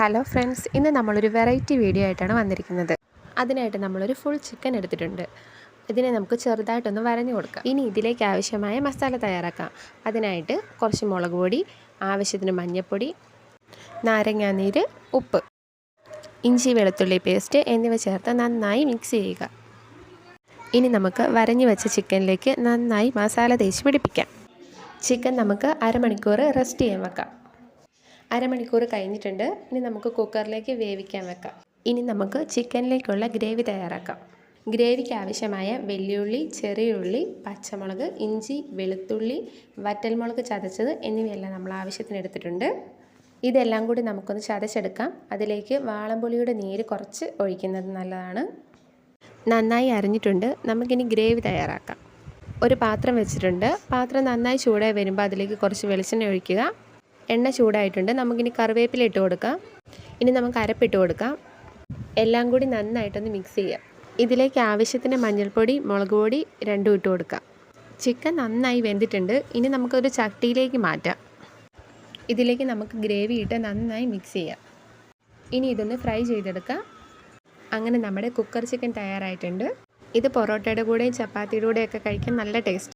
Hello friends ഇന്ന് നമ്മളൊരു variety video ആയിട്ടാണ് വന്നിരിക്കുന്നത്. അതിനായിട്ട് നമ്മളൊരു ഫുൾ ചിക്കൻ എടുത്തിട്ടുണ്ട്. ഇതിനെ നമുക്ക് ചെറുതായിട്ടൊന്ന് വരഞ്ഞു കൊടുക്കാം. ഇനി ഇതിലേക്ക് ആവശ്യമായ മസാല തയ്യാറാക്കാം. അതിനായിട്ട് കുറച്ച് മുളക് പൊടി ആവശ്യത്തിന് മഞ്ഞൾപ്പൊടി നാരങ്ങാനീര് ഉപ്പ് ഇഞ്ചി വെളുത്തുള്ളി പേസ്റ്റ് എന്നിവ ചേർത്ത് നന്നായി മിക്സ് ചെയ്യുക. ഇനി നമുക്ക് വരഞ്ഞു വെച്ച ചിക്കനിലേക്ക് നന്നായി മസാല തേച്ച് പിടിപ്പിക്കാം. ചിക്കൻ നമുക്ക് അരമണിക്കൂർ റെസ്റ്റ് ചെയ്യാൻ വെക്കാം. അരമണിക്കൂർ കഴിഞ്ഞിട്ടുണ്ട്. ഇനി നമുക്ക് കുക്കറിലേക്ക് വേവിക്കാൻ വെക്കാം. ഇനി നമുക്ക് ചിക്കനിലേക്കുള്ള ഗ്രേവി തയ്യാറാക്കാം. ഗ്രേവിക്ക് ആവശ്യമായ വെല്ലുള്ളി ചെറിയ ഉള്ളി പച്ചമുളക് ഇഞ്ചി വെളുത്തുള്ളി വറ്റൽമുളക് ചതച്ചത് എന്നിവയെല്ലാം നമ്മൾ ആവശ്യത്തിന് എടുത്തിട്ടുണ്ട്. ഇതെല്ലാം കൂടി നമുക്കൊന്ന് ചതച്ചെടുക്കാം. അതിലേക്ക് വാളംപുളിയുടെ നീര് കുറച്ച് ഒഴിക്കുന്നത് നല്ലതാണ്. നന്നായി അരിഞ്ഞിട്ടുണ്ട്. നമുക്കിനി ഗ്രേവി തയ്യാറാക്കാം. ഒരു പാത്രം വെച്ചിട്ടുണ്ട്. പാത്രം നന്നായി ചൂടായി വരുമ്പോൾ അതിലേക്ക് കുറച്ച് വെളിച്ചെണ്ണ ഒഴിക്കുക. എണ്ണ ചൂടായിട്ടുണ്ട്. നമുക്കിനി കറിവേപ്പില ഇട്ട് കൊടുക്കാം. ഇനി നമുക്ക് അരപ്പിട്ട് കൊടുക്കാം. എല്ലാം കൂടി നന്നായിട്ടൊന്ന് മിക്സ് ചെയ്യാം. ഇതിലേക്ക് ആവശ്യത്തിന് മഞ്ഞൾപ്പൊടി മുളക് പൊടി രണ്ടും ഇട്ട് കൊടുക്കാം. ചിക്കൻ നന്നായി വെന്തിട്ടുണ്ട്. ഇനി നമുക്കൊരു ചട്ടിയിലേക്ക് മാറ്റാം. ഇതിലേക്ക് നമുക്ക് ഗ്രേവി ഇട്ട് നന്നായി മിക്സ് ചെയ്യാം. ഇനി ഇതൊന്ന് ഫ്രൈ ചെയ്തെടുക്കാം. അങ്ങനെ നമ്മുടെ കുക്കർ ചിക്കൻ തയ്യാറായിട്ടുണ്ട്. ഇത് പൊറോട്ടയുടെ കൂടെയും ചപ്പാത്തിയുടെ കൂടെയൊക്കെ കഴിക്കാൻ നല്ല ടേസ്റ്റ്